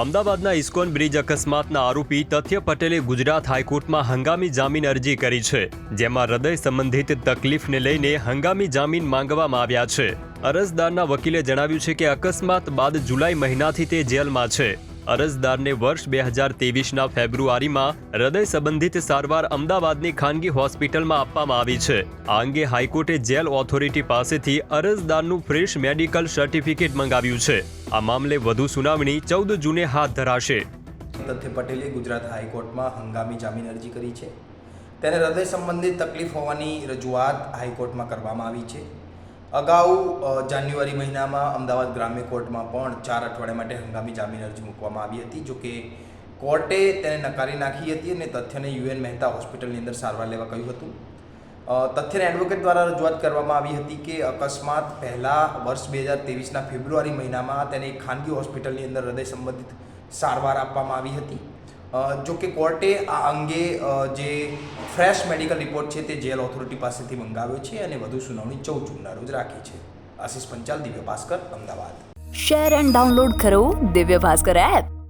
અમદાવાદના ISKCON bridge અકસ્માતના આરોપી તથ્ય પટેલે ગુજરાત હાઈકોર્ટમાં હંગામી જામીન અરજી કરી છે, જેમાં હૃદય સંબંધિત તકલીફને લઈને હંગામી જામીન માંગવામાં આવ્યા છે. અરજદારના વકીલે જણાવ્યું છે કે અકસ્માત બાદ જુલાઈ મહિનાથી તે જેલમાં છે. અરજદારને વર્ષ બે હજાર ત્રેવીસના ફેબ્રુઆરીમાં હૃદય સંબંધિત સારવાર અમદાવાદની ખાનગી હોસ્પિટલમાં આપવામાં આવી છે. આ અંગે હાઈકોર્ટે જેલ ઓથોરિટી પાસેથી અરજદારનું ફ્રેશ મેડિકલ સર્ટિફિકેટ મંગાવ્યું છે. આ મામલે વધુ સુનાવણી ચૌદ જૂને હાથ ધરાશે. તથ્ય પટેલે ગુજરાત હાઈકોર્ટમાં હંગામી જામીન અરજી કરી છે. તેને હૃદય સંબંધિત તકલીફ હોવાની રજૂઆત હાઈકોર્ટમાં કરવામાં આવી છે. અગાઉ જાન્યુઆરી મહિનામાં અમદાવાદ ગ્રામ્ય કોર્ટમાં પણ ચાર અઠવાડિયા માટે હંગામી જામીન અરજી મૂકવામાં આવી હતી, જો કે કોર્ટે તેને નકારી નાખી હતી અને તથ્યને યુએન મહેતા હોસ્પિટલની અંદર સારવાર લેવા કહ્યું હતું. તથ્યને એડવોકેટ દ્વારા રજૂઆત કરવામાં આવી હતી કે અકસ્માત પહેલાં વર્ષ બે હજાર તેવીસના ફેબ્રુઆરી મહિનામાં તેને એક ખાનગી હોસ્પિટલની અંદર હૃદય સંબંધિત સારવાર આપવામાં આવી હતી. જો કે કોર્ટે આ અંગે જે ફ્રેશ મેડિકલ રિપોર્ટ છે તે જેલ ઓથોરિટી પાસેથી મંગાવ્યો છે અને વધુ સુનાવણી ચૌદ જૂનના રોજ રાખી છે. Ashish Panchal, Divya Bhaskar, Ahmedabad. Share and download કરો દિવ્ય ભાસ્કર એપ.